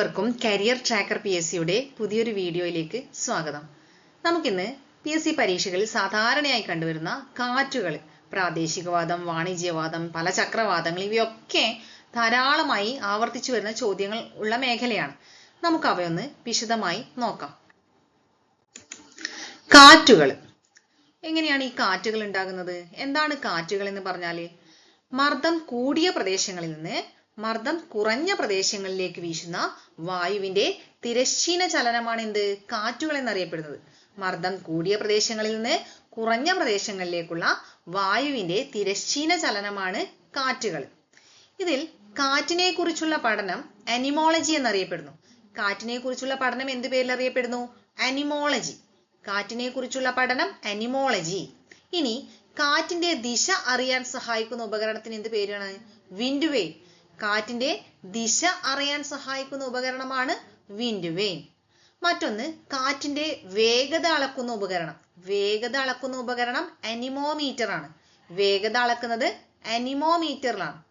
ഏവർക്കും career tracker P S സിയുടെ പുതിയൊരു വീഡിയോയിലേക്ക് സ്വാഗതം. നമുക്കിന്ന് പി എസ് സി പരീക്ഷകളിൽ സാധാരണയായി കണ്ടുവരുന്ന കാറ്റുകൾ പ്രാദേശികവാദം വാണിജ്യവാദം പല ചക്രവാദങ്ങൾ ഇവയൊക്കെ ധാരാളമായി ആവർത്തിച്ചു വരുന്ന ചോദ്യങ്ങൾ ഉള്ള മേഖലയാണ്. നമുക്ക് അവയൊന്ന് വിശദമായി നോക്കാം. കാറ്റുകൾ. എങ്ങനെയാണ് ഈ കാറ്റുകൾ ഉണ്ടാകുന്നത്? എന്താണ് കാറ്റുകൾ എന്ന് പറഞ്ഞാൽ? മർദ്ദം കൂടിയ പ്രദേശങ്ങളിൽ നിന്ന് മർദ്ദം കുറഞ്ഞ പ്രദേശങ്ങളിലേക്ക് വീശുന്ന വായുവിന്റെ തിരശ്ചീന ചലനമാണ് എന്ത് കാറ്റുകൾ എന്നറിയപ്പെടുന്നത് മർദ്ദം കൂടിയ പ്രദേശങ്ങളിൽ നിന്ന് കുറഞ്ഞ പ്രദേശങ്ങളിലേക്കുള്ള വായുവിന്റെ തിരശ്ചീന ചലനമാണ് കാറ്റുകൾ. ഇതിൽ കാറ്റിനെ കുറിച്ചുള്ള പഠനം അനിമോളജി എന്നറിയപ്പെടുന്നു. കാറ്റിനെ കുറിച്ചുള്ള പഠനം എന്ത് പേരിൽ അറിയപ്പെടുന്നു? അനിമോളജി. കാറ്റിനെ കുറിച്ചുള്ള പഠനം അനിമോളജി. ഇനി കാറ്റിന്റെ ദിശ അറിയാൻ സഹായിക്കുന്ന ഉപകരണത്തിന് എന്ത് പേരാണ്? വിൻഡ് വെയിൻ കാറ്റിന്റെ ദിശ അറിയാൻ സഹായിക്കുന്ന ഉപകരണമാണ് വിൻഡ് വെയിൻ മറ്റൊന്ന് കാറ്റിന്റെ വേഗത അളക്കുന്ന ഉപകരണം. വേഗത അളക്കുന്ന ഉപകരണം അനിമോമീറ്റർ ആണ്. വേഗത അളക്കുന്നത് അനിമോമീറ്ററിലാണ്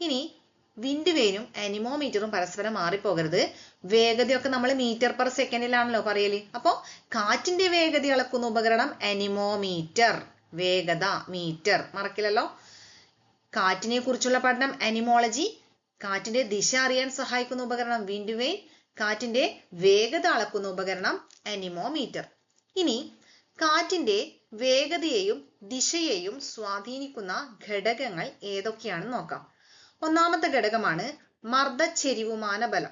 ഇനി വിൻഡ് വെയിനും അനിമോമീറ്ററും പരസ്പരം മാറിപ്പോകരുത്. വേഗതയൊക്കെ നമ്മൾ മീറ്റർ പെർ സെക്കൻഡിലാണല്ലോ പറയൽ. അപ്പോ കാറ്റിന്റെ വേഗത അളക്കുന്ന ഉപകരണം അനിമോമീറ്റർ വേഗത മീറ്റർ മറക്കില്ലല്ലോ? കാറ്റിനെ കുറിച്ചുള്ള പഠനം അനിമോളജി കാറ്റിന്റെ ദിശ അറിയാൻ സഹായിക്കുന്ന ഉപകരണം വിൻഡ് കാറ്റിന്റെ വേഗത അളക്കുന്ന ഉപകരണം അനിമോമീറ്റർ. ഇനി കാറ്റിന്റെ വേഗതയെയും ദിശയെയും സ്വാധീനിക്കുന്ന ഘടകങ്ങൾ ഏതൊക്കെയാണെന്ന് നോക്കാം. ഒന്നാമത്തെ ഘടകമാണ് മർദ്ദച്ചെരിവുമാന ബലം.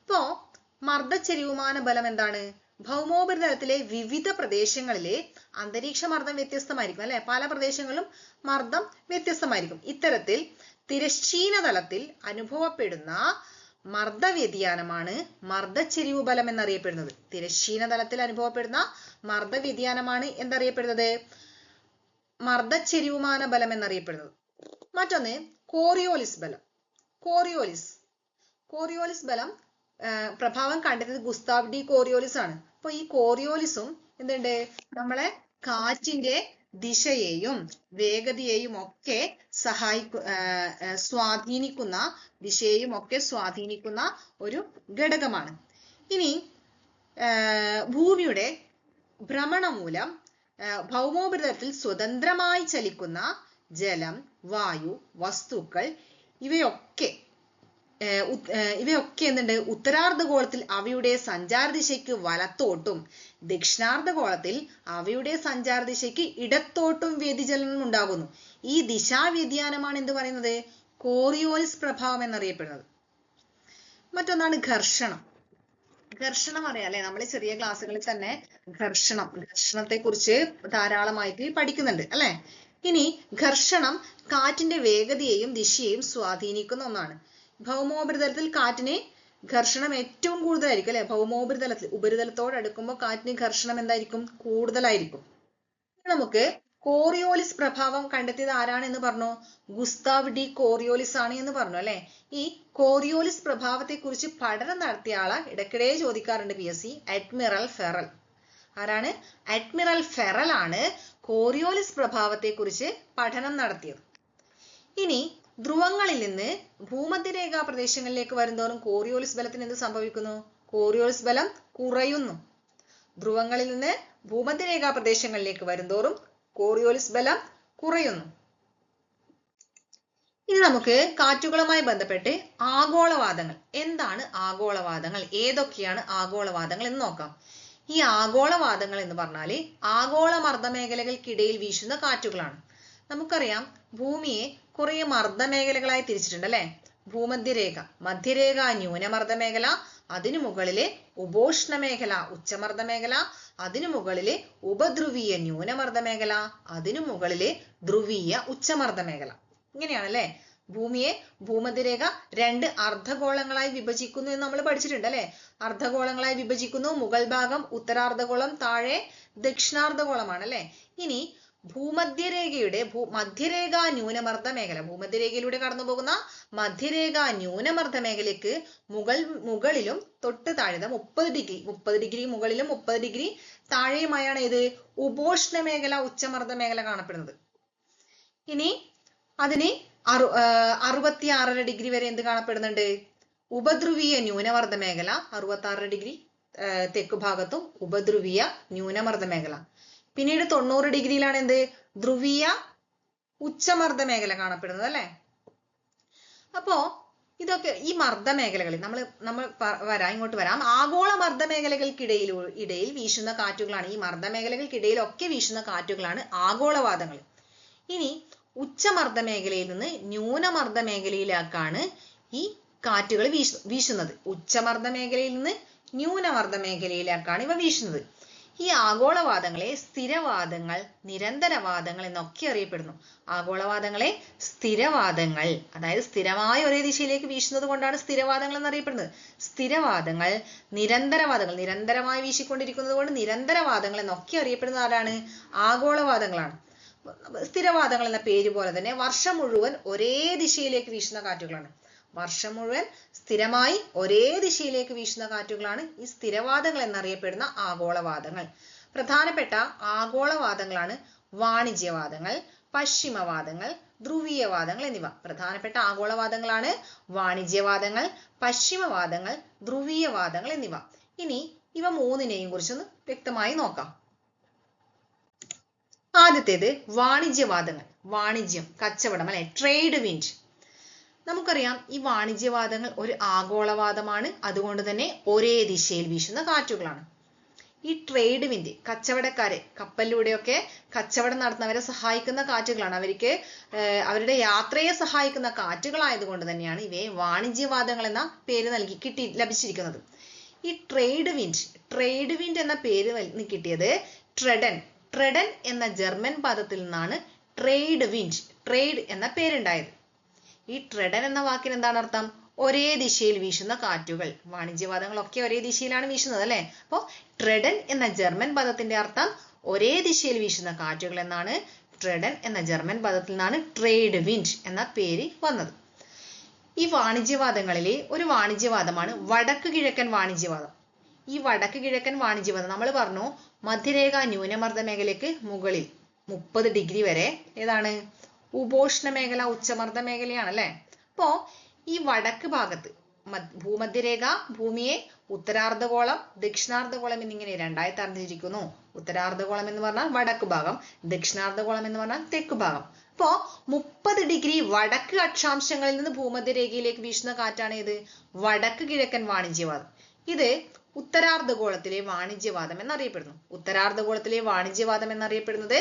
അപ്പോ മർദ്ദച്ചെരിവുമാന ബലം എന്താണ്? ഭൗമോപരിതലത്തിലെ വിവിധ പ്രദേശങ്ങളിലെ അന്തരീക്ഷ മർദ്ദം വ്യത്യസ്തമായിരിക്കും അല്ലെ? പല പ്രദേശങ്ങളിലും മർദ്ദം വ്യത്യസ്തമായിരിക്കും. ഇത്തരത്തിൽ തിരശ്ചീന തലത്തിൽ അനുഭവപ്പെടുന്ന മർദ്ദ വ്യതിയാനമാണ് മർദ്ദച്ചെരിവ് ബലം എന്നറിയപ്പെടുന്നത്. തിരശ്ചീന തലത്തിൽ അനുഭവപ്പെടുന്ന മർദ്ദ വ്യതിയാനമാണ് എന്തറിയപ്പെടുന്നത്? മർദ്ദച്ചെരിവുമാന ബലം എന്നറിയപ്പെടുന്നത്. മറ്റൊന്ന് കോറിയോലിസ് ബലം. കോറിയോലിസ്. കോറിയോലിസ് ബലം പ്രഭാവം കണ്ടെത്തിയത് ഗുസ്താവ് ഡി കോറിയോലിസ് ആണ് അപ്പൊ ഈ കോറിയോലിസും എന്തുണ്ട്? നമ്മളെ കാറ്റിന്റെ ദിശയെയും വേഗതയെയും ഒക്കെ സഹായിക്കു സ്വാധീനിക്കുന്ന ദിശയെയും ഒക്കെ സ്വാധീനിക്കുന്ന ഒരു ഘടകമാണ്. ഇനി ഭൂമിയുടെ ഭ്രമണം മൂലം ഭൗമോപരിതലത്തിൽ സ്വതന്ത്രമായി ചലിക്കുന്ന ജലം വായു വസ്തുക്കൾ ഇവയൊക്കെ ഇവയൊക്കെ എന്തുണ്ട്? ഉത്തരാർദ്ധഗോളത്തിൽ അവയുടെ സഞ്ചാരദിശയ്ക്ക് വലത്തോട്ടും ദക്ഷിണാർദ്ധ ഗോളത്തിൽ അവയുടെ സഞ്ചാരദിശയ്ക്ക് ഇടത്തോട്ടും വ്യതിചലനം ഉണ്ടാകുന്നു. ഈ ദിശാ വ്യതിയാനമാണ് എന്ത് പറയുന്നത്? കോറിയോലിസ് പ്രഭാവം എന്നറിയപ്പെടുന്നത്. മറ്റൊന്നാണ് ഘർഷണം. ഘർഷണം അറിയാം അല്ലെ? നമ്മൾ ചെറിയ ക്ലാസ്സുകളിൽ തന്നെ ഘർഷണം ഘർഷണത്തെ കുറിച്ച് ധാരാളമായിട്ട് പഠിക്കുന്നുണ്ട് അല്ലെ? ഇനി ഘർഷണം കാറ്റിന്റെ വേഗതയെയും ദിശയെയും സ്വാധീനിക്കുന്ന ഒന്നാണ്. ഭൗമോപരിതലത്തിൽ കാറ്റിന് ഘർഷണം ഏറ്റവും കൂടുതലായിരിക്കും അല്ലെ? ഭൗമോപരിതലത്തിൽ ഉപരിതലത്തോട് അടുക്കുമ്പോൾ കാറ്റിന് ഘർഷണം എന്തായിരിക്കും? കൂടുതലായിരിക്കും. നമുക്ക് കോറിയോലിസ് പ്രഭാവം കണ്ടെത്തിയത് ആരാണ് എന്ന് പറഞ്ഞു? ഗുസ്താവ് ഡി കോറിയോലിസ് ആണ് എന്ന് പറഞ്ഞു അല്ലെ? ഈ കോറിയോലിസ് പ്രഭാവത്തെ കുറിച്ച് പഠനം നടത്തിയ ആളെ. ഇടയ്ക്കിടെ ചോദിക്കാറുണ്ട് P S C. Admiral Ferrel. ആരാണ്? അഡ്മിറൽ ഫെറൽ ആണ് കോറിയോലിസ് പ്രഭാവത്തെ കുറിച്ച് പഠനം നടത്തിയത്. ഇനി ധ്രുവങ്ങളിൽ നിന്ന് ഭൂമധ്യരേഖാ പ്രദേശങ്ങളിലേക്ക് വരുന്നതോറും കോറിയോലിസ് ബലത്തിന് എന്ത് സംഭവിക്കുന്നു? കോറിയോലിസ് ബലം കുറയുന്നു. ധ്രുവങ്ങളിൽ നിന്ന് ഭൂമധ്യരേഖാ പ്രദേശങ്ങളിലേക്ക് വരുന്നതോറും കോറിയോലിസ് ബലം കുറയുന്നു. ഇനി നമുക്ക് കാറ്റുകളുമായി ബന്ധപ്പെട്ട് ആഗോളവാദങ്ങൾ. എന്താണ് ആഗോളവാദങ്ങൾ? ഏതൊക്കെയാണ് ആഗോളവാദങ്ങൾ എന്ന് നോക്കാം. ഈ ആഗോളവാദങ്ങൾ എന്ന് പറഞ്ഞാൽ ആഗോള മർദ്ദ മേഖലകൾക്കിടയിൽ വീശുന്ന കാറ്റുകളാണ്. നമുക്കറിയാം ഭൂമിയെ കുറേ മർദ്ദമേഖലകളായി തിരിച്ചിട്ടുണ്ട് അല്ലെ ഭൂമധ്യരേഖ മധ്യരേഖ ന്യൂനമർദ്ദ മേഖല അതിനു മുകളിലെ ഉപോഷ്ണ മേഖല ഉച്ചമർദ്ദ മേഖല അതിനു മുകളിലെ ഉപധ്രുവീയ ന്യൂനമർദ്ദ മേഖല അതിനു മുകളിലെ ധ്രുവീയ ഉച്ചമർദ്ദ മേഖല ഇങ്ങനെയാണല്ലേ? ഭൂമിയെ ഭൂമധ്യരേഖ രണ്ട് അർദ്ധഗോളങ്ങളായി വിഭജിക്കുന്നു എന്ന് നമ്മൾ പഠിച്ചിട്ടുണ്ട് അല്ലെ അർദ്ധഗോളങ്ങളായി വിഭജിക്കുന്നു. മുകൾ ഭാഗം ഉത്തരാർദ്ധഗോളം താഴെ ദക്ഷിണാർദ്ധഗോളമാണ് അല്ലെ? ഇനി ഭൂമധ്യരേഖയുടെ ഭൂ മധ്യരേഖ ന്യൂനമർദ്ദ മേഖല. ഭൂമധ്യരേഖയിലൂടെ കടന്നു പോകുന്ന മധ്യരേഖ ന്യൂനമർദ്ദ മേഖലയ്ക്ക് മുകൾ മുകളിലും തൊട്ട് താഴെ മുപ്പത് ഡിഗ്രി. മുപ്പത് ഡിഗ്രി മുകളിലും മുപ്പത് ഡിഗ്രി താഴെയുമായാണ് ഇത് ഉപോഷ്ണ മേഖല ഉച്ചമർദ്ദ മേഖല കാണപ്പെടുന്നത്. ഇനി അതിന് അറു അറുപത്തി ആറര ഡിഗ്രി വരെ എന്ത് കാണപ്പെടുന്നുണ്ട്? ഉപധ്രുവീയ ന്യൂനമർദ്ദ മേഖല. അറുപത്തി ആറര ഡിഗ്രി തെക്ക് ഭാഗത്തും ഉപധ്രുവീയ ന്യൂനമർദ്ദ മേഖല. പിന്നീട് തൊണ്ണൂറ് ഡിഗ്രിയിലാണ് എന്ത്? ധ്രുവീയ ഉച്ചമർദ്ദ മേഖല കാണപ്പെടുന്നത് അല്ലെ? അപ്പോ ഇതൊക്കെ ഈ മർദ്ദ മേഖലകളിൽ നമ്മൾ നമ്മൾ വരാം ഇങ്ങോട്ട് വരാം. ആഗോള മർദ്ദ മേഖലകൾക്കിടയിൽ ഇടയിൽ വീശുന്ന കാറ്റുകളാണ്. ഈ മർദ്ദ മേഖലകൾക്കിടയിലൊക്കെ വീശുന്ന കാറ്റുകളാണ് ആഗോളവാദങ്ങൾ. ഇനി ഉച്ചമർദ്ദ മേഖലയിൽ നിന്ന് ന്യൂനമർദ്ദ മേഖലയിലേക്കാണ് ഈ കാറ്റുകൾ വീശുന്നത്. ഉച്ചമർദ്ദ മേഖലയിൽ നിന്ന് ന്യൂനമർദ്ദ മേഖലയിലേക്കാണ് ഇവ വീശുന്നത്. ഈ ആഗോളവാദങ്ങളെ സ്ഥിരവാദങ്ങൾ നിരന്തരവാദങ്ങൾ എന്നൊക്കെ അറിയപ്പെടുന്നു. ആഗോളവാദങ്ങളെ സ്ഥിരവാദങ്ങൾ അതായത് സ്ഥിരമായ ഒരേ ദിശയിലേക്ക് വീശുന്നത് കൊണ്ടാണ് സ്ഥിരവാദങ്ങൾ എന്നറിയപ്പെടുന്നത്. സ്ഥിരവാദങ്ങൾ നിരന്തരവാദങ്ങൾ നിരന്തരമായി വീശിക്കൊണ്ടിരിക്കുന്നത് കൊണ്ട് നിരന്തരവാദങ്ങൾ എന്നൊക്കെ അറിയപ്പെടുന്ന ആരാണ്? ആഗോളവാദങ്ങളാണ്. സ്ഥിരവാദങ്ങൾ എന്ന പേര് പോലെ തന്നെ വർഷം മുഴുവൻ ഒരേ ദിശയിലേക്ക് വീശുന്ന കാറ്റുകളാണ്. വർഷം മുഴുവൻ സ്ഥിരമായി ഒരേ ദിശയിലേക്ക് വീശുന്ന കാറ്റുകളാണ് ഈ സ്ഥിരവാദങ്ങൾ എന്നറിയപ്പെടുന്ന ആഗോളവാദങ്ങൾ. പ്രധാനപ്പെട്ട ആഗോളവാദങ്ങളാണ് വാണിജ്യവാദങ്ങൾ പശ്ചിമവാദങ്ങൾ ധ്രുവീയവാദങ്ങൾ എന്നിവ. പ്രധാനപ്പെട്ട ആഗോളവാദങ്ങളാണ് വാണിജ്യവാദങ്ങൾ പശ്ചിമവാദങ്ങൾ ധ്രുവീയവാദങ്ങൾ എന്നിവ. ഇനി ഇവ മൂന്നിനെയും കുറിച്ചൊന്ന് വ്യക്തമായി നോക്കാം. ആദ്യത്തേത് വാണിജ്യവാദങ്ങൾ. വാണിജ്യം കച്ചവടം അല്ലെ? ട്രേഡ് വിൻഡ് നമുക്കറിയാം ഈ വാണിജ്യവാദങ്ങൾ ഒരു ആഗോളവാദമാണ്. അതുകൊണ്ട് തന്നെ ഒരേ ദിശയിൽ വീശുന്ന കാറ്റുകളാണ്. ഈ ട്രേഡ് വിൻഡ് കച്ചവടക്കാരെ കപ്പലിലൂടെയൊക്കെ കച്ചവടം നടത്തുന്നവരെ സഹായിക്കുന്ന കാറ്റുകളാണ്. അവർക്ക് അവരുടെ യാത്രയെ സഹായിക്കുന്ന കാറ്റുകളായതുകൊണ്ട് തന്നെയാണ് ഇവയെ വാണിജ്യവാദങ്ങൾ എന്ന പേര് നൽകി കിട്ടി ലഭിച്ചിരിക്കുന്നത്. ഈ ട്രേഡ് വിൻഡ് ട്രേഡ് വിൻഡ് എന്ന പേര് കിട്ടിയത് ട്രെഡൻ ട്രെഡൻ എന്ന ജർമ്മൻ പദത്തിൽ നിന്നാണ് ട്രേഡ് വിൻഡ് ട്രേഡ് എന്ന പേരുണ്ടായത്. ഈ ട്രെഡൻ എന്ന വാക്കിന് എന്താണ് അർത്ഥം? ഒരേ ദിശയിൽ വീശുന്ന കാറ്റുകൾ. വാണിജ്യവാദങ്ങളൊക്കെ ഒരേ ദിശയിലാണ് വീശുന്നത് അല്ലെ? അപ്പോ ട്രെഡൻ എന്ന ജർമ്മൻ പദത്തിന്റെ അർത്ഥം ഒരേ ദിശയിൽ വീശുന്ന കാറ്റുകൾ എന്നാണ് ട്രെഡൻ എന്ന ജർമ്മൻ പദത്തിൽ നിന്നാണ് ട്രേഡ് വിൻഡ് എന്ന പേര് വന്നത്. ഈ വാണിജ്യവാദങ്ങളിലെ ഒരു വാണിജ്യവാദമാണ് വടക്ക് കിഴക്കൻ വാണിജ്യവാദം. ഈ വടക്ക് കിഴക്കൻ വാണിജ്യവാദം നമ്മൾ പറഞ്ഞു മധ്യരേഖ ന്യൂനമർദ്ദ മേഖലയ്ക്ക് മുകളിൽ മുപ്പത് ഡിഗ്രി വരെ ഏതാണ്? ഉപോഷ്ണ മേഖല ഉച്ചമർദ്ദ മേഖലയാണ് അല്ലെ അപ്പോ ഈ വടക്ക് ഭാഗത്ത് ഭൂമധ്യരേഖ ഭൂമിയെ ഉത്തരാർദ്ധഗോളം ദക്ഷിണാർദ്ധഗോളം എന്നിങ്ങനെ രണ്ടായി തരംതിരിക്കുന്നു ഉത്തരാർദ്ധഗോളം എന്ന് പറഞ്ഞാൽ വടക്ക് ഭാഗം ദക്ഷിണാർദ്ധഗോളം എന്ന് പറഞ്ഞാൽ തെക്ക് ഭാഗം. അപ്പോ മുപ്പത് ഡിഗ്രി വടക്ക് അക്ഷാംശങ്ങളിൽ നിന്ന് ഭൂമധ്യരേഖയിലേക്ക് വീശുന്ന കാറ്റാണ് ഇത് വടക്ക് കിഴക്കൻ വാണിജ്യവാദം. ഇത് ഉത്തരാർദ്ധഗോളത്തിലെ വാണിജ്യവാദം എന്നറിയപ്പെടുന്നു. ഉത്തരാർദ്ധഗോളത്തിലെ വാണിജ്യവാദം എന്നറിയപ്പെടുന്നത്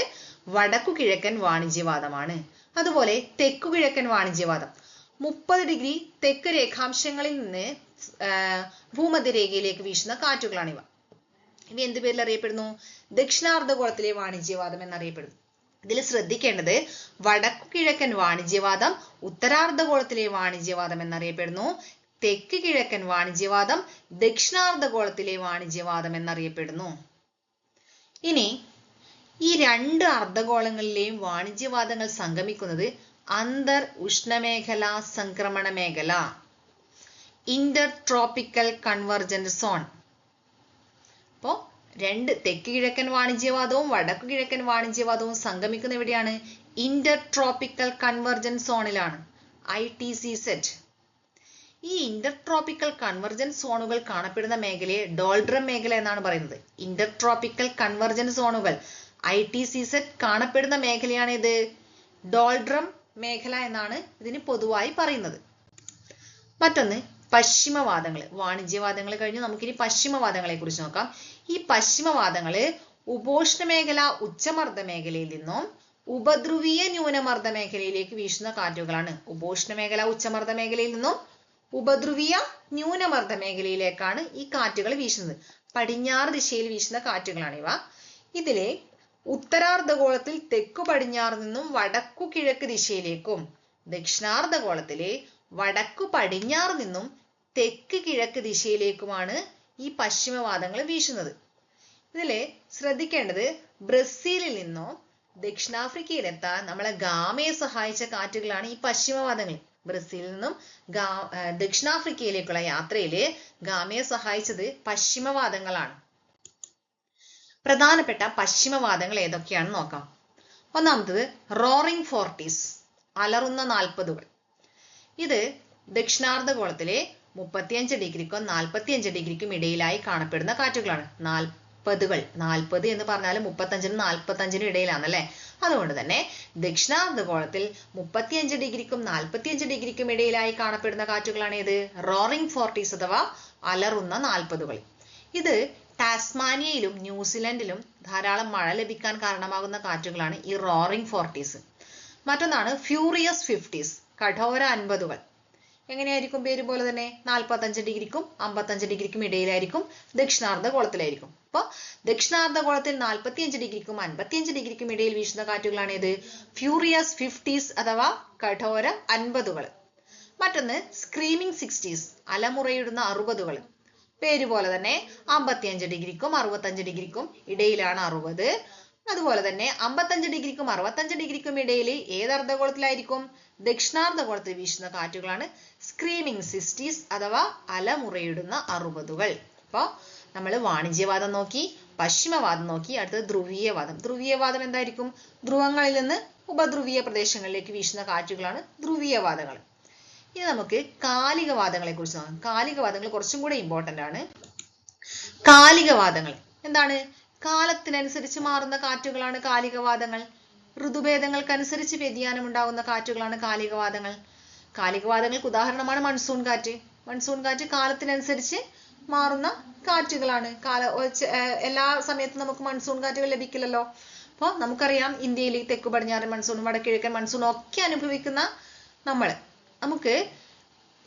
വടക്കു കിഴക്കൻ വാണിജ്യവാദമാണ്. അതുപോലെ തെക്കു കിഴക്കൻ വാണിജ്യവാദം. മുപ്പത് ഡിഗ്രി തെക്ക് രേഖാംശങ്ങളിൽ നിന്ന് ഭൂമധ്യരേഖയിലേക്ക് വീശുന്ന കാറ്റുകളാണിവ. ഇവ എന്ത് പേരിൽ അറിയപ്പെടുന്നു? ദക്ഷിണാർദ്ധഗോളത്തിലെ വാണിജ്യവാദം എന്നറിയപ്പെടുന്നു. ഇതിൽ ശ്രദ്ധിക്കേണ്ടത് വടക്കു കിഴക്കൻ വാണിജ്യവാദം ഉത്തരാർദ്ധഗോളത്തിലെ വാണിജ്യവാദം എന്നറിയപ്പെടുന്നു. തെക്ക് കിഴക്കൻ വാണിജ്യവാദം ദക്ഷിണാർദ്ധഗോളത്തിലെ വാണിജ്യവാദം എന്നറിയപ്പെടുന്നു. ഇനി ഈ രണ്ട് അർദ്ധഗോളങ്ങളിലെയും വാണിജ്യവാദങ്ങൾ സംഗമിക്കുന്നത് അന്തർ ഉഷ്ണമേഖല സംക്രമണ മേഖല. ഇന്റർ ട്രോപ്പിക്കൽ കൺവർജന്റ് സോൺ അപ്പോ രണ്ട് തെക്ക് കിഴക്കൻ വാണിജ്യവാദവും വടക്കു കിഴക്കൻ വാണിജ്യവാദവും സംഗമിക്കുന്ന എവിടെയാണ്? ഇന്റർ ട്രോപ്പിക്കൽ കൺവർജന്റ് സോണിലാണ് ഐ ടി സി സെറ്റ് ഈ ഇന്റർ ട്രോപ്പിക്കൽ കൺവർജൻസ് സോണുകൾ കാണപ്പെടുന്ന മേഖലയെ ഡോൾഡ്രം മേഖല എന്നാണ് പറയുന്നത്. ഇന്റർ ട്രോപ്പിക്കൽ കൺവർജൻസ് സോണുകൾ ഐ ടി സി സെറ്റ് കാണപ്പെടുന്ന മേഖലയാണ് ഇത് ഡോൾഡ്രം മേഖല എന്നാണ് ഇതിന് പൊതുവായി പറയുന്നത്. മറ്റൊന്ന് പശ്ചിമവാദങ്ങൾ വാണിജ്യവാദങ്ങൾ കഴിഞ്ഞ് നമുക്കിനി പശ്ചിമവാദങ്ങളെ കുറിച്ച് നോക്കാം. ഈ പശ്ചിമവാദങ്ങൾ ഉപോഷ്ണ മേഖല ഉച്ചമർദ്ദ മേഖലയിൽ നിന്നും ഉപധ്രുവീയ ന്യൂനമർദ്ദ മേഖലയിലേക്ക് വീശുന്ന കാറ്റുകളാണ്. ഉപോഷ്ണ മേഖല ഉച്ചമർദ്ദ മേഖലയിൽ നിന്നും ഉപധ്രുവീയ ന്യൂനമർദ്ദ മേഖലയിലേക്കാണ് ഈ കാറ്റുകൾ വീശുന്നത്. പടിഞ്ഞാറ് ദിശയിൽ വീശുന്ന കാറ്റുകളാണ് ഇവ ഇതിലെ ഉത്തരാർദ്ധഗോളത്തിൽ തെക്കു പടിഞ്ഞാറ് നിന്നും വടക്കു കിഴക്ക് ദിശയിലേക്കും ദക്ഷിണാർദ്ധഗോളത്തിലെ വടക്കു പടിഞ്ഞാറ് നിന്നും തെക്ക് കിഴക്ക് ദിശയിലേക്കുമാണ് ഈ പശ്ചിമവാദങ്ങൾ വീശുന്നത്. ഇതിൽ ശ്രദ്ധിക്കേണ്ടത് ബ്രസീലിൽ നിന്നോ ദക്ഷിണാഫ്രിക്കയിലെത്താൻ നമ്മളെ ഗാമയെ സഹായിച്ച കാറ്റുകളാണ് ഈ പശ്ചിമവാദങ്ങൾ. ബ്രസീലിൽ നിന്നും ഗാ ദക്ഷിണാഫ്രിക്കയിലേക്കുള്ള യാത്രയിൽ ഗാമയെ സഹായിച്ചത് പശ്ചിമവാദങ്ങളാണ്. പ്രധാനപ്പെട്ട പശ്ചിമവാദങ്ങൾ ഏതൊക്കെയാണെന്ന് നോക്കാം. ഒന്നാമത്തത് റോറിംഗ് ഫോർട്ടീസ് അലറുന്ന നാൽപ്പതുകൾ. ഇത് ദക്ഷിണാർദ്ധഗോളത്തിലെ മുപ്പത്തിയഞ്ച് ഡിഗ്രിക്കും നാൽപ്പത്തിയഞ്ച് ഡിഗ്രിക്കും ഇടയിലായി കാണപ്പെടുന്ന കാറ്റുകളാണ്. നാൽപ്പതുകൾ നാൽപ്പത് എന്ന് പറഞ്ഞാൽ മുപ്പത്തഞ്ചിനും നാൽപ്പത്തഞ്ചിനും ഇടയിലാണല്ലേ അതുകൊണ്ട് തന്നെ ദക്ഷിണാർദ്ധഗോളത്തിൽ മുപ്പത്തിയഞ്ച് ഡിഗ്രിക്കും നാൽപ്പത്തിയഞ്ച് ഡിഗ്രിക്കും ഇടയിലായി കാണപ്പെടുന്ന കാറ്റുകളാണ് ഏത്? റോറിംഗ് ഫോർട്ടീസ് അഥവാ അലറുന്ന നാൽപ്പതുകൾ. ഇത് ടാസ്മാനിയയിലും ന്യൂസിലൻഡിലും ധാരാളം മഴ ലഭിക്കാൻ കാരണമാകുന്ന കാറ്റുകളാണ് ഈ റോറിംഗ് ഫോർട്ടീസ്. മറ്റൊന്നാണ് ഫ്യൂറിയസ് ഫിഫ്റ്റീസ് കഠോര അൻപതുകൾ. എങ്ങനെയായിരിക്കും പേര് പോലെ തന്നെ? നാൽപ്പത്തഞ്ച് ഡിഗ്രിക്കും അമ്പത്തഞ്ച് ഡിഗ്രിക്കും ഇടയിലായിരിക്കും. ദക്ഷിണാർദ്ധഗോളത്തിലായിരിക്കും അപ്പോൾ ദക്ഷിണാർദ്ധഗോളത്തിൽ നാൽപ്പത്തിയഞ്ച് ഡിഗ്രിക്കും അൻപത്തിയഞ്ച് ഡിഗ്രിക്കും ഇടയിൽ വീശുന്ന കാറ്റുകളാണ് ഇത് ഫ്യൂറിയസ് ഫിഫ്റ്റീസ് അഥവാ കഠോര അൻപതുകൾ. മറ്റൊന്ന് സ്ക്രീമിംഗ് സിക്സ്റ്റീസ് അലമുറയിടുന്ന അറുപതുകൾ. പേര് പോലെ തന്നെ അമ്പത്തിയഞ്ച് ഡിഗ്രിക്കും അറുപത്തഞ്ച് ഡിഗ്രിക്കും ഇടയിലാണ് അറുപത്. അതുപോലെ തന്നെ അമ്പത്തഞ്ച് ഡിഗ്രിക്കും അറുപത്തഞ്ച് ഡിഗ്രിക്കും ഇടയിൽ ഏത് അർദ്ധഗോളത്തിലായിരിക്കും? ദക്ഷിണാർദ്ധഗോളത്തിൽ വീശുന്ന കാറ്റുകളാണ് സ്ക്രീമിംഗ് സിസ്റ്റീസ് അഥവാ അലമുറയിടുന്ന അറുപതുകൾ. അപ്പോൾ നമ്മൾ വാണിജ്യവാദം നോക്കി പശ്ചിമവാദം നോക്കി അടുത്തത് ധ്രുവീയവാദം. ധ്രുവീയവാദം എന്തായിരിക്കും? ധ്രുവങ്ങളിൽ നിന്ന് ഉപധ്രുവീയ പ്രദേശങ്ങളിലേക്ക് വീശുന്ന കാറ്റുകളാണ് ധ്രുവീയവാദങ്ങൾ. ഇനി നമുക്ക് കാലികവാദങ്ങളെ കുറിച്ച് നോക്കാം കാലികവാദങ്ങൾ കുറച്ചും കൂടെ ഇമ്പോർട്ടന്റ് ആണ്. കാലികവാദങ്ങൾ. എന്താണ്? കാലത്തിനനുസരിച്ച് മാറുന്ന കാറ്റുകളാണ് കാലികവാദങ്ങൾ. ഋതുഭേദങ്ങൾക്കനുസരിച്ച് വ്യതിയാനം ഉണ്ടാകുന്ന കാറ്റുകളാണ് കാലികവാദങ്ങൾ. കാലികവാദങ്ങൾക്ക് ഉദാഹരണമാണ് മൺസൂൺ കാറ്റ്. മൺസൂൺ കാറ്റ് കാലത്തിനനുസരിച്ച് മാറുന്ന കാറ്റുകളാണ്. കാല എല്ലാ സമയത്തും നമുക്ക് മൺസൂൺ കാറ്റുകൾ ലഭിക്കില്ലല്ലോ. അപ്പോൾ നമുക്കറിയാം ഇന്ത്യയിൽ തെക്കു പടിഞ്ഞാറൻ മൺസൂൺ വടക്കിഴക്കൻ മൺസൂൺ ഒക്കെ അനുഭവിക്കുന്ന നമ്മൾ. നമുക്ക്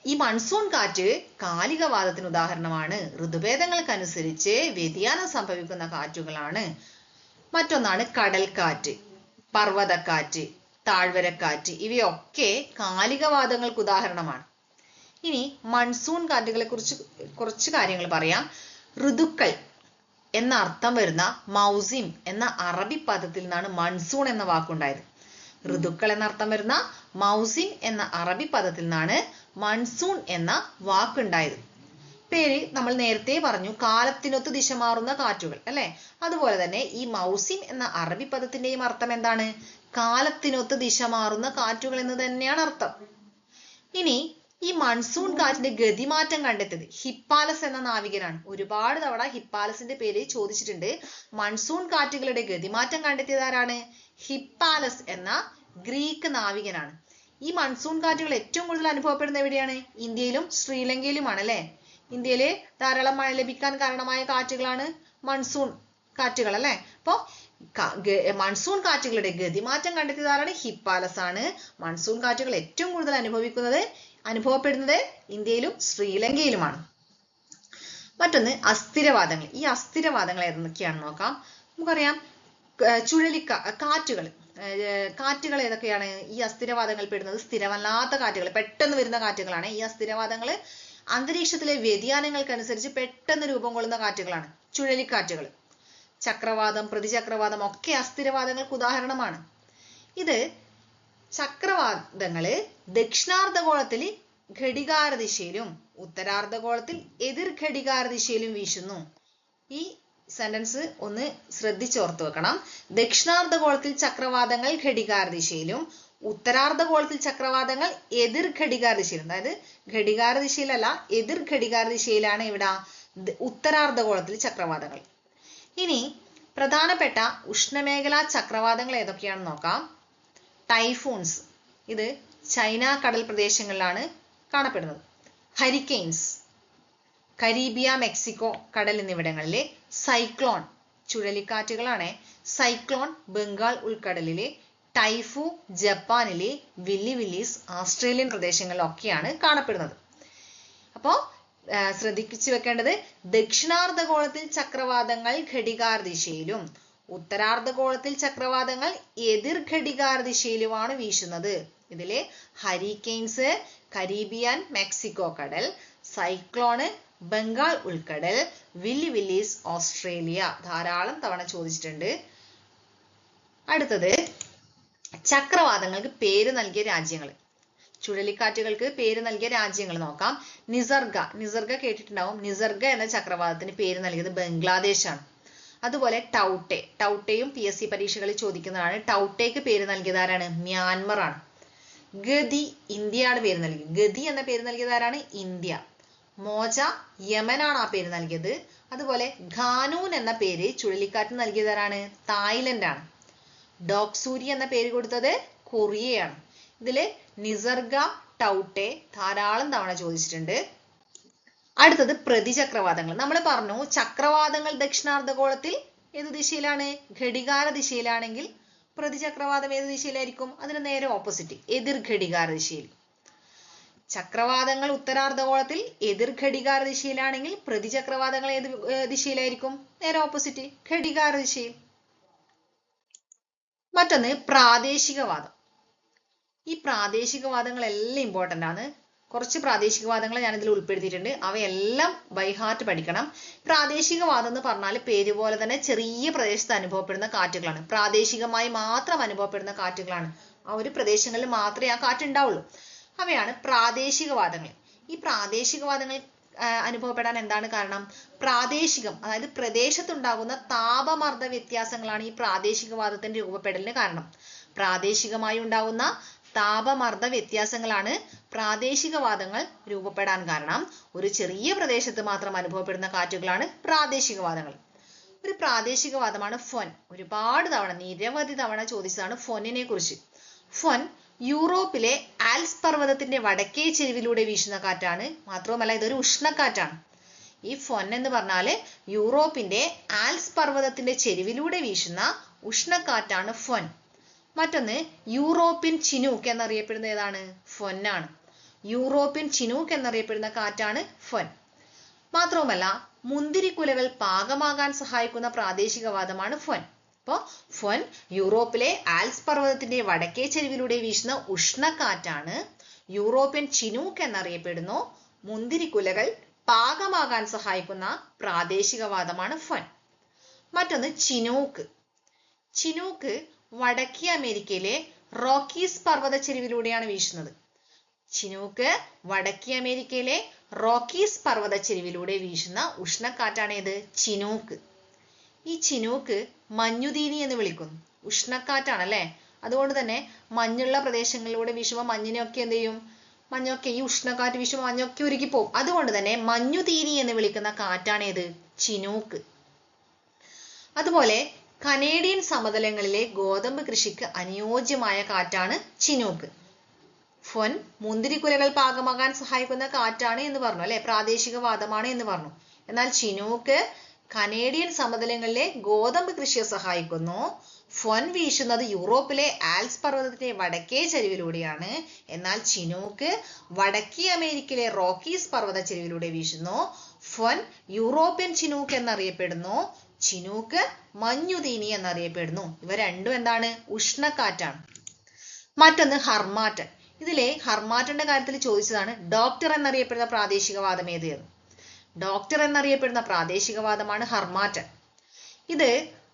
ഈ മൺസൂൺ കാറ്റ് കാലികവാദത്തിന് ഉദാഹരണമാണ്. ഋതുഭേദങ്ങൾക്കനുസരിച്ച് വ്യതിയാനം സംഭവിക്കുന്ന കാറ്റുകളാണ്. മറ്റൊന്നാണ് കടൽക്കാറ്റ് പർവതക്കാറ്റ് താഴ്വരക്കാറ്റ് ഇവയൊക്കെ കാലികവാദങ്ങൾക്ക് ഉദാഹരണമാണ്. ഇനി മൺസൂൺ കാറ്റുകളെ കുറിച്ച് കുറച്ച് കാര്യങ്ങൾ പറയാം. ഋതുക്കൾ എന്ന അർത്ഥം വരുന്ന മൗസിം എന്ന അറബി പദത്തിൽ നിന്നാണ് മൺസൂൺ എന്ന വാക്കുണ്ടായത്. ഋതുക്കൾ എന്നർത്ഥം വരുന്ന മൗസിൻ എന്ന അറബി പദത്തിൽ നിന്നാണ് മൺസൂൺ എന്ന വാക്കുണ്ടായത്. പേര് നമ്മൾ നേരത്തെ പറഞ്ഞു കാലത്തിനൊത്ത് ദിശ മാറുന്ന കാറ്റുകൾ അല്ലെ? അതുപോലെ തന്നെ ഈ മൗസിൻ എന്ന അറബി പദത്തിന്റെയും അർത്ഥം എന്താണ്? കാലത്തിനൊത്ത് ദിശ മാറുന്ന കാറ്റുകൾ എന്ന് തന്നെയാണ് അർത്ഥം. ഇനി ഈ മൺസൂൺ കാറ്റിന്റെ ഗതിമാറ്റം കണ്ടെത്തിയത് ഹിപ്പാലസ് എന്ന നാവികനാണ്. ഒരുപാട് തവണ ഹിപ്പാലസിന്റെ പേര് ചോദിച്ചിട്ടുണ്ട്. മൺസൂൺ കാറ്റുകളുടെ ഗതിമാറ്റം കണ്ടെത്തിയത് ആരാണ്? ഹിപ്പാലസ് എന്ന ഗ്രീക്ക് നാവികനാണ്. ഈ മൺസൂൺ കാറ്റുകൾ ഏറ്റവും കൂടുതൽ അനുഭവപ്പെടുന്നത് എവിടെയാണ്? ഇന്ത്യയിലും ശ്രീലങ്കയിലുമാണ് അല്ലെ ഇന്ത്യയിലെ ധാരാളം മഴ ലഭിക്കാൻ കാരണമായ കാറ്റുകളാണ് മൺസൂൺ കാറ്റുകൾ അല്ലെ? അപ്പോ മൺസൂൺ കാറ്റുകളുടെ ഗതിമാറ്റം കണ്ടെത്തിയതാരാണ് ഹിപ്പാലസ് ആണ് മൺസൂൺ കാറ്റുകൾ ഏറ്റവും കൂടുതൽ അനുഭവിക്കുന്നത് അനുഭവപ്പെടുന്നത് ഇന്ത്യയിലും ശ്രീലങ്കയിലുമാണ്. മറ്റൊന്ന് അസ്ഥിരവാദങ്ങൾ. ഈ അസ്ഥിരവാദങ്ങൾ ഏതൊക്കെയാണെന്ന് നോക്കാം. നമുക്കറിയാം ചുഴലിക്കാ കാറ്റുകൾ. കാറ്റുകൾ ഏതൊക്കെയാണ്? ഈ അസ്ഥിരവാദങ്ങൾ പെടുന്നത് സ്ഥിരമല്ലാത്ത കാറ്റുകൾ. പെട്ടെന്ന് വരുന്ന കാറ്റുകളാണ്. ഈ അസ്ഥിരവാദങ്ങൾ അന്തരീക്ഷത്തിലെ വ്യതിയാനങ്ങൾക്കനുസരിച്ച് പെട്ടെന്ന് രൂപം കൊള്ളുന്ന കാറ്റുകളാണ്. ചുഴലിക്കാറ്റുകൾ. ചക്രവാദം പ്രതിചക്രവാദം ഒക്കെ അസ്ഥിരവാദങ്ങൾക്ക് ഉദാഹരണമാണ്. ഇത് ചക്രവാതങ്ങൾ ദക്ഷിണാർദ്ധഗോളത്തിൽ ഘടികാര ദിശയിലും ഉത്തരാർദ്ധഗോളത്തിൽ എതിർ ഘടികാര ദിശയിലും വീശുന്നു. ഈ സെന്റൻസ് ഒന്ന് ശ്രദ്ധിച്ചോർത്ത് വെക്കണം. ദക്ഷിണാർദ്ധഗോളത്തിൽ ചക്രവാതങ്ങൾ ഘടികാര ദിശയിലും ഉത്തരാർദ്ധഗോളത്തിൽ ചക്രവാതങ്ങൾ എതിർ ഘടികാര ദിശയിലും അതായത് ഘടികാര ദിശയിലല്ല എതിർ ഘടികാര ദിശയിലാണ് ഇവിടെ ഉത്തരാർദ്ധഗോളത്തിൽ ചക്രവാതങ്ങൾ. ഇനി പ്രധാനപ്പെട്ട ഉഷ്ണമേഖലാ ചക്രവാതങ്ങൾ ഏതൊക്കെയാണെന്ന് നോക്കാം. ടൈഫൂൺസ് ഇത് ചൈന കടൽ പ്രദേശങ്ങളിലാണ് കാണപ്പെടുന്നത്. ഹരിക്കെയിൻസ് കരീബിയ മെക്സിക്കോ കടൽ എന്നിവിടങ്ങളിലെ സൈക്ലോൺ ചുഴലിക്കാറ്റുകളാണ് സൈക്ലോൺ ബംഗാൾ ഉൾക്കടലിലെ ടൈഫു ജപ്പാനിലെ വില്ലി വില്ലീസ് ആസ്ട്രേലിയൻ പ്രദേശങ്ങളിലൊക്കെയാണ് കാണപ്പെടുന്നത്. അപ്പോൾ ശ്രദ്ധിച്ചു വെക്കേണ്ടത് ദക്ഷിണാർദ്ധഗോളത്തിൽ ചക്രവാതങ്ങൾ ഘടികാർ ദിശയിലും ഉത്തരാർദ്ധഗോളത്തിൽ ചക്രവാതങ്ങൾ എതിർ ഘടികാര ദിശയിലുമാണ് വീശുന്നത്. ഇതിലെ ഹരിക്കെയിൻസ് കരീബിയൻ മെക്സിക്കോ കടൽ സൈക്ലോണ് ബംഗാൾ ഉൾക്കടൽ വില്ലി വില്ലീസ് ഓസ്ട്രേലിയ ധാരാളം തവണ ചോദിച്ചിട്ടുണ്ട്. അടുത്തത് ചക്രവാതങ്ങൾക്ക് പേര് നൽകിയ രാജ്യങ്ങൾ. ചുഴലിക്കാറ്റുകൾക്ക് പേര് നൽകിയ രാജ്യങ്ങൾ നോക്കാം. നിസർഗ. നിസർഗ കേട്ടിട്ടുണ്ടാവും. നിസർഗ എന്ന ചക്രവാതത്തിന് പേര് നൽകിയത് ബംഗ്ലാദേശാണ്. അതുപോലെ ടൗട്ടെ. ടൗട്ടെയും പി എസ് സി പരീക്ഷകളിൽ ചോദിക്കുന്നതാണ്. ടൗട്ടേക്ക് പേര് നൽകിയത് ആരാണ്? മ്യാൻമർ ആണ്. ഗതി ഇന്ത്യയാണ് പേര് നൽകിയത്. ഗതി എന്ന പേര് നൽകിയത് ആരാണ്? ഇന്ത്യ. മോജ യമനാണ് ആ പേര് നൽകിയത്. അതുപോലെ ഖാനൂൻ എന്ന പേര് ചുഴലിക്കാറ്റ് നൽകിയത് ആരാണ്? തായ്ലൻഡ് ആണ്. ഡോക്സൂരി എന്ന പേര് കൊടുത്തത് കൊറിയയാണ്. ഇതിൽ നിസർഗ ടൗട്ടെ ധാരാളം തവണ ചോദിച്ചിട്ടുണ്ട്. അടുത്തത് പ്രതിചക്രവാതങ്ങൾ നമ്മൾ പറഞ്ഞു ചക്രവാതങ്ങൾ ദക്ഷിണാർദ്ധഗോളത്തിൽ ഏത് ദിശയിലാണ്? ഘടികാര ദിശയിലാണെങ്കിൽ പ്രതിചക്രവാതം ഏത് ദിശയിലായിരിക്കും? അതിന് നേരെ ഓപ്പോസിറ്റ് എതിർ ഘടികാര ദിശയിൽ. ചക്രവാതങ്ങൾ ഉത്തരാർദ്ധഗോളത്തിൽ എതിർ ഘടികാര ദിശയിലാണെങ്കിൽ പ്രതിചക്രവാതങ്ങൾ ഏത് ദിശയിലായിരിക്കും? നേരെ ഓപ്പോസിറ്റ് ഘടികാര ദിശയിൽ. മറ്റൊന്ന് പ്രാദേശികവാദം. ഈ പ്രാദേശികവാദങ്ങളെല്ലാം ഇമ്പോർട്ടന്റ് ആണ്. കുറച്ച് പ്രാദേശികവാദങ്ങൾ ഞാൻ ഇതിൽ ഉൾപ്പെടുത്തിയിട്ടുണ്ട്. അവയെല്ലാം ബൈ ഹാർട്ട് പഠിക്കണം. പ്രാദേശികവാദം എന്ന് പറഞ്ഞാൽ പേര് പോലെ തന്നെ ചെറിയ പ്രദേശത്ത് അനുഭവപ്പെടുന്ന കാറ്റുകളാണ്. പ്രാദേശികമായി മാത്രം അനുഭവപ്പെടുന്ന കാറ്റുകളാണ്. ആ ഒരു പ്രദേശങ്ങളിൽ മാത്രമേ ആ കാറ്റ് ഉണ്ടാവുള്ളൂ. അവയാണ് പ്രാദേശികവാദങ്ങൾ ഈ പ്രാദേശികവാദങ്ങൾ അനുഭവപ്പെടാൻ എന്താണ് കാരണം? പ്രാദേശികം അതായത് പ്രദേശത്തുണ്ടാകുന്ന താപമർദ്ദ വ്യത്യാസങ്ങളാണ് ഈ പ്രാദേശികവാദത്തിന്റെ രൂപപ്പെടലിന് കാരണം. പ്രാദേശികമായി ഉണ്ടാകുന്ന താപമർദ്ദ വ്യത്യാസങ്ങളാണ് പ്രാദേശികവാദങ്ങൾ രൂപപ്പെടാൻ കാരണം ഒരു ചെറിയ പ്രദേശത്ത് മാത്രം അനുഭവപ്പെടുന്ന കാറ്റുകളാണ് പ്രാദേശികവാദങ്ങൾ. ഒരു പ്രാദേശികവാദമാണ് ഫൊൻ. ഒരുപാട് തവണ നിരവധി തവണ ചോദിച്ചതാണ് ഫൊനിനെ കുറിച്ച്. ഫൊൻ യൂറോപ്പിലെ ആൽസ് പർവതത്തിന്റെ വടക്കേ ചെരുവിലൂടെ വീശുന്ന കാറ്റാണ്. മാത്രവുമല്ല ഇതൊരു ഉഷ്ണക്കാറ്റാണ്. ഈ ഫൊൻ എന്ന് പറഞ്ഞാൽ യൂറോപ്പിന്റെ ആൽസ് പർവതത്തിന്റെ ചെരുവിലൂടെ വീശുന്ന ഉഷ്ണക്കാറ്റാണ് ഫൊൻ. മറ്റൊന്ന് യൂറോപ്യൻ ചിനൂക്ക് എന്നറിയപ്പെടുന്ന ഏതാണ്? ഫൊന്നാണ്. യൂറോപ്യൻ ചിനൂക്ക് എന്നറിയപ്പെടുന്ന കാറ്റാണ് ഫൻ. മാത്രവുമല്ല മുന്തിരിക്കുലകൾ പാകമാകാൻ സഹായിക്കുന്ന പ്രാദേശികവാദമാണ് ഫൻ. അപ്പോൾ ഫൻ യൂറോപ്പിലെ ആൽസ് പർവതത്തിന്റെ വടക്കേ ചെരുവിലൂടെ വീശുന്ന ഉഷ്ണക്കാറ്റാണ് യൂറോപ്യൻ ചിനൂക്ക് എന്നറിയപ്പെടുന്നു. മുന്തിരിക്കുലകൾ പാകമാകാൻ സഹായിക്കുന്ന പ്രാദേശികവാദമാണ് ഫൻ. മറ്റൊന്ന് ചിനൂക്ക്. ചിനൂക്ക് വടക്കേ അമേരിക്കയിലെ റോക്കീസ് പർവത ചെരുവിലൂടെയാണ് വീശുന്നത്. ചിനൂക്ക് വടക്കേ അമേരിക്കയിലെ റോക്കീസ് പർവത ചെരുവിലൂടെ വീശുന്ന ഉഷ്ണക്കാറ്റാണ് ഏത് ചിനൂക്ക്. ഈ ചിനൂക്ക് മഞ്ഞുതീനി എന്ന് വിളിക്കുന്നു. ഉഷ്ണക്കാറ്റാണല്ലേ? അതുകൊണ്ട് തന്നെ മഞ്ഞുള്ള പ്രദേശങ്ങളിലൂടെ വീശുമ്പോൾ മഞ്ഞിനെയൊക്കെ എന്ത് ചെയ്യും? മഞ്ഞൊക്കെ ഈ ഉഷ്ണക്കാറ്റ് വീശുമ്പോൾ മഞ്ഞൊക്കെ ഉരുകി പോകും അതുകൊണ്ട് തന്നെ മഞ്ഞുതീനി എന്ന് വിളിക്കുന്ന കാറ്റാണ് ഏത് ചിനൂക്ക്. അതുപോലെ കനേഡിയൻ സമതലങ്ങളിലെ ഗോതമ്പ് കൃഷിക്ക് അനുയോജ്യമായ കാറ്റാണ് ചിനൂക്ക്. ഫൊൻ മുന്തിരിക്കുലകൾ പാകമാകാൻ സഹായിക്കുന്ന കാറ്റാണ് എന്ന് പറഞ്ഞു അല്ലെ? പ്രാദേശിക വാദമാണ് എന്ന് പറഞ്ഞു. എന്നാൽ ചിനൂക്ക് കനേഡിയൻ സമതലങ്ങളിലെ ഗോതമ്പ് കൃഷിയെ സഹായിക്കുന്നു. ഫൊൻ വീശുന്നത് യൂറോപ്പിലെ ആൽസ് പർവതത്തിന്റെ വടക്കേ ചരിവിലൂടെയാണ്. എന്നാൽ ചിനൂക്ക് വടക്കേ അമേരിക്കയിലെ റോക്കീസ് പർവത ചരിവിലൂടെ വീശുന്നു. ഫൊൻ യൂറോപ്യൻ ചിനൂക്ക് എന്നറിയപ്പെടുന്നു. ചിനൂക്ക് മഞ്ഞുതീനി എന്നറിയപ്പെടുന്നു. ഇവ രണ്ടും എന്താണ്? ഉഷ്ണക്കാറ്റാണ്. മറ്റൊന്ന് ഹർമാറ്റൻ. ഇതിലെ ഹർമാറ്റന്റെ കാര്യത്തിൽ ചോദിച്ചതാണ് ഡോക്ടർ എന്നറിയപ്പെടുന്ന പ്രാദേശികവാദം ഏത് എന്ന്. ഡോക്ടർ എന്നറിയപ്പെടുന്ന പ്രാദേശികവാദമാണ് ഹർമാറ്റൻ. ഇത്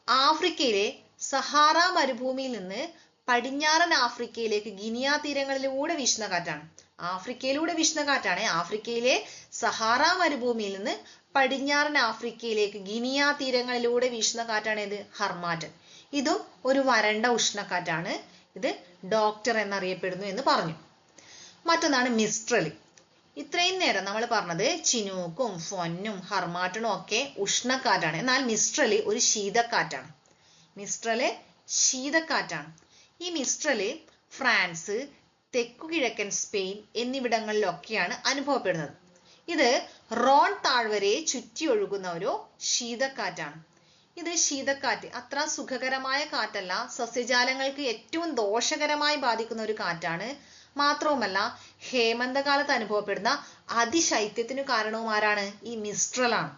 ആഫ്രിക്കയിലെ സഹാറ മരുഭൂമിയിൽ നിന്ന് പടിഞ്ഞാറൻ ആഫ്രിക്കയിലേക്ക് ഗിനിയ തീരങ്ങളിലൂടെ വീശുന്ന കാറ്റാണ്. ആഫ്രിക്കയിലൂടെ വീശുന്ന കാറ്റാണ്. ആഫ്രിക്കയിലെ സഹാറ മരുഭൂമിയിൽ നിന്ന് പടിഞ്ഞാറൻ ആഫ്രിക്കയിലേക്ക് ഗിനിയ തീരങ്ങളിലൂടെ വീശുന്ന കാറ്റാണ് ഇത് ഹർമാറ്റൻ. ഇതും ഒരു വരണ്ട ഉഷ്ണക്കാറ്റാണ്. ഇത് ഡോക്ടർ എന്നറിയപ്പെടുന്നു എന്ന് പറഞ്ഞു. മറ്റൊന്നാണ് മിസ്ട്രലി. ഇത്രയും നേരം നമ്മൾ പറഞ്ഞത് ചിനൂക്കും ഫൊന്നും ഹർമാറ്റണും ഒക്കെ ഉഷ്ണക്കാറ്റാണ്. എന്നാൽ മിസ്ട്രൽ ഒരു ശീതക്കാറ്റാണ്. മിസ്ട്രൽ ശീതക്കാറ്റാണ്. ഈ മിസ്ട്രൽ ഫ്രാൻസ് തെക്കു കിഴക്കൻ സ്പെയിൻ എന്നിവിടങ്ങളിലൊക്കെയാണ് അനുഭവപ്പെടുന്നത്. ഇത് റോൺ താഴ്വരയെ ചുറ്റി ഒഴുകുന്ന ഒരു ശീതക്കാറ്റാണ്. ഇത് ശീതക്കാറ്റ്. അത്ര സുഖകരമായ കാറ്റല്ല. സസ്യജാലങ്ങൾക്ക് ഏറ്റവും ദോഷകരമായി ബാധിക്കുന്ന ഒരു കാറ്റാണ്. മാത്രവുമല്ല ഹേമന്തകാലത്ത് അനുഭവപ്പെടുന്ന അതിശൈത്യത്തിനു കാരണവുമാരാണ് ഈ മിസ്ട്രലാണ്.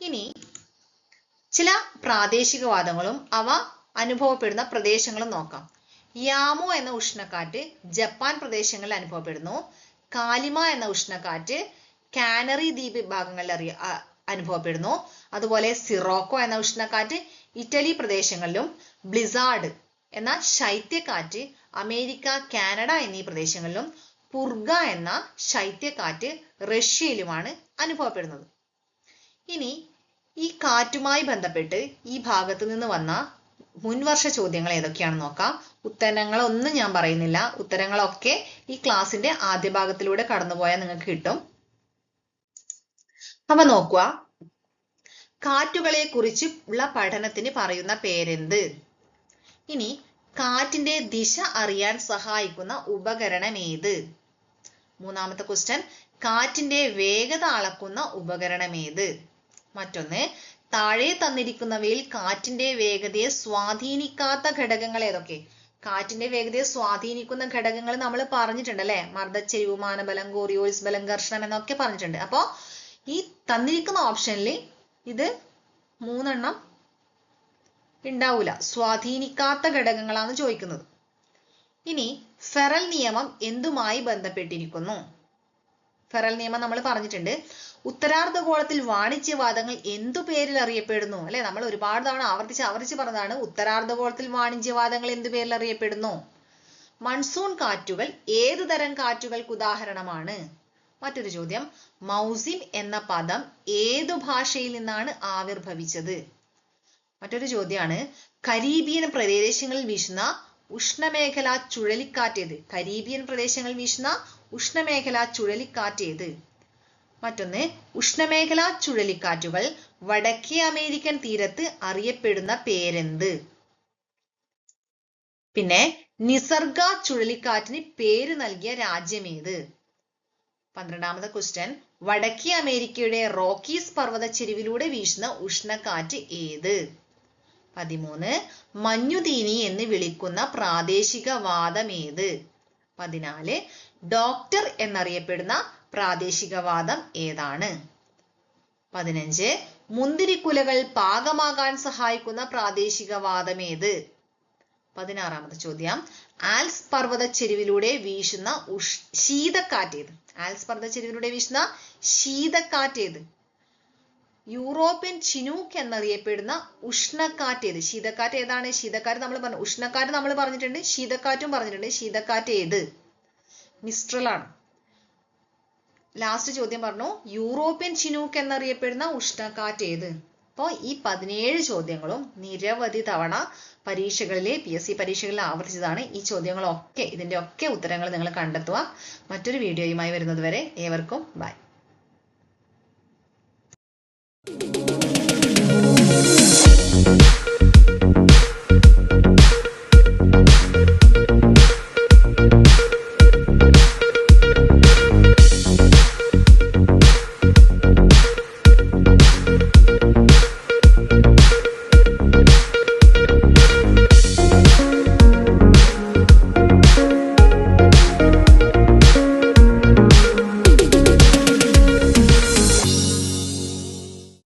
ഇനി ചില പ്രാദേശികവാദങ്ങളും അവ അനുഭവപ്പെടുന്ന പ്രദേശങ്ങളും നോക്കാം. യാമോ എന്ന ഉഷ്ണക്കാറ്റ് ജപ്പാൻ പ്രദേശങ്ങളിൽ അനുഭവപ്പെടുന്നു. കാലിമ എന്ന ഉഷ്ണക്കാറ്റ് കാനറി ദ്വീപ് ഭാഗങ്ങളിൽ അറിയ അനുഭവപ്പെടുന്നു. അതുപോലെ സിറോക്കോ എന്ന ഉഷ്ണക്കാറ്റ് ഇറ്റലി പ്രദേശങ്ങളിലും ബ്ലിസാർഡ് എന്ന ശൈത്യക്കാറ്റ് അമേരിക്ക കാനഡ എന്നീ പ്രദേശങ്ങളിലും പുർഗ എന്ന ശൈത്യക്കാറ്റ് റഷ്യയിലുമാണ് അനുഭവപ്പെടുന്നത്. ഇനി ഈ കാറ്റുമായി ബന്ധപ്പെട്ട് ഈ ഭാഗത്ത് നിന്ന് വന്ന മുൻവർഷ ചോദ്യങ്ങൾ ഏതൊക്കെയാണെന്ന് നോക്കാം. ഉത്തരങ്ങളൊന്നും ഞാൻ പറയുന്നില്ല. ഉത്തരങ്ങളൊക്കെ ഈ ക്ലാസ്സിന്റെ ആദ്യ ഭാഗത്തിലൂടെ കടന്നുപോയാൽ നിങ്ങൾക്ക് കിട്ടും. അപ്പൊ നോക്കുക കാറ്റുകളെ കുറിച്ച് ഉള്ള പഠനത്തിന് പറയുന്ന പേരെന്ത്? ഇനി കാറ്റിന്റെ ദിശ അറിയാൻ സഹായിക്കുന്ന ഉപകരണം ഏത്? മൂന്നാമത്തെ ക്വസ്റ്റ്യൻ കാറ്റിന്റെ വേഗത അളക്കുന്ന ഉപകരണം ഏത്? മറ്റൊന്ന് താഴെ തന്നിരിക്കുന്നവയിൽ കാറ്റിന്റെ വേഗതയെ സ്വാധീനിക്കാത്ത ഘടകങ്ങൾ ഏതൊക്കെ? കാറ്റിന്റെ വേഗതയെ സ്വാധീനിക്കുന്ന ഘടകങ്ങൾ നമ്മൾ പറഞ്ഞിട്ടുണ്ട് അല്ലെ? മർദ്ദച്ചെരിവ് മാനബലം കോറിയോൾസ് ബലം ഘർഷണം എന്നൊക്കെ പറഞ്ഞിട്ടുണ്ട്. അപ്പോ ഈ തന്നിരിക്കുന്ന ഓപ്ഷനിൽ ഇത് മൂന്നെണ്ണം ഉണ്ടാവില്ല സ്വാധീനിക്കാത്ത ഘടകങ്ങളാണ് ചോദിക്കുന്നത്. ഇനി ഫെറൽ നിയമം എന്തുമായി ബന്ധപ്പെട്ടിരിക്കുന്നു? ഫെറൽ നിയമം നമ്മൾ പറഞ്ഞിട്ടുണ്ട്. ഉത്തരാർദ്ധഗോളത്തിൽ വാണിജ്യവാദങ്ങൾ എന്തു പേരിൽ അറിയപ്പെടുന്നു? അല്ലെ? നമ്മൾ ഒരുപാട് തവണ ആവർത്തിച്ച് ആവർത്തിച്ച് പറഞ്ഞതാണ് ഉത്തരാർദ്ധഗോളത്തിൽ വാണിജ്യവാദങ്ങൾ എന്തു പേരിൽ അറിയപ്പെടുന്നു? മൺസൂൺ കാറ്റുകൾ ഏതു തരം കാറ്റുകൾക്ക് ഉദാഹരണമാണ്? മറ്റൊരു ചോദ്യം. മൗസിം എന്ന പദം ഏതു ഭാഷയിൽ നിന്നാണ് ആവിർഭവിച്ചത്? മറ്റൊരു ചോദ്യമാണ്. കരീബിയൻ പ്രദേശങ്ങളിൽ വീശുന്ന ഉഷ്ണമേഖല ചുഴലിക്കാറ്റേത്? കരീബിയൻ പ്രദേശങ്ങളിൽ വീശുന്ന ഉഷ്ണമേഖല ചുഴലിക്കാറ്റേത്? മറ്റൊന്ന് ഉഷ്ണമേഖല ചുഴലിക്കാറ്റുകൾ വടക്കേ അമേരിക്കൻ തീരത്ത് അറിയപ്പെടുന്ന പേരെന്ത്? പിന്നെ നിസർഗ ചുഴലിക്കാറ്റിന് പേര് നൽകിയ രാജ്യമേത് പന്ത്രണ്ടാമത്തെ ക്വസ്റ്റ്യൻ വടക്കേ അമേരിക്കയുടെ റോക്കീസ് പർവത ചെരുവിലൂടെ വീശുന്ന ഉഷ്ണക്കാറ്റ് ഏത്? പതിമൂന്ന്. മഞ്ഞുതീനി എന്ന് വിളിക്കുന്ന പ്രാദേശിക വാദം ഏത്? പതിനാല്. ഡോക്ടർ എന്നറിയപ്പെടുന്ന പ്രാദേശികവാദം ഏതാണ്? പതിനഞ്ച്. മുന്തിരിക്കുലകൾ പാകമാകാൻ സഹായിക്കുന്ന പ്രാദേശിക പ്രാദേശികവാദം ഏത്? പതിനാറാമത്തെ ചോദ്യം. ആൽസ് പർവത ചെരുവിലൂടെ വീശുന്ന ഉഷ് ശീതക്കാറ്റേത് ആൽസ് പർവത ചെരുവിലൂടെ വീശുന്ന ശീതക്കാറ്റേത് യൂറോപ്യൻ ചിനൂക്ക് എന്നറിയപ്പെടുന്ന ഉഷ്ണക്കാറ്റ് ഏത്? ശീതക്കാറ്റ് ഏതാണ്? ശീതക്കാറ്റ് നമ്മൾ പറഞ്ഞു. ഉഷ്ണക്കാറ്റ് നമ്മൾ പറഞ്ഞിട്ടുണ്ട് ശീതക്കാറ്റും പറഞ്ഞിട്ടുണ്ട്. ശീതക്കാറ്റ് ഏത്? മിസ്ട്രലാണ് ലാസ്റ്റ് ചോദ്യം പറഞ്ഞു. യൂറോപ്യൻ ചിനൂക്ക് എന്നറിയപ്പെടുന്ന ഉഷ്ണക്കാറ്റ് ഏത്? അപ്പോൾ ഈ പതിനേഴ് ചോദ്യങ്ങളും നിരവധി തവണ പരീക്ഷകളിലെ പി എസ് സി പരീക്ഷകളിൽ ആവർത്തിച്ചതാണ് ഈ ചോദ്യങ്ങളൊക്കെ. ഇതിന്റെ ഒക്കെ ഉത്തരങ്ങൾ നിങ്ങൾ കണ്ടെത്തുക. മറ്റൊരു വീഡിയോയുമായി വരുന്നത് വരെ ഏവർക്കും ബൈ.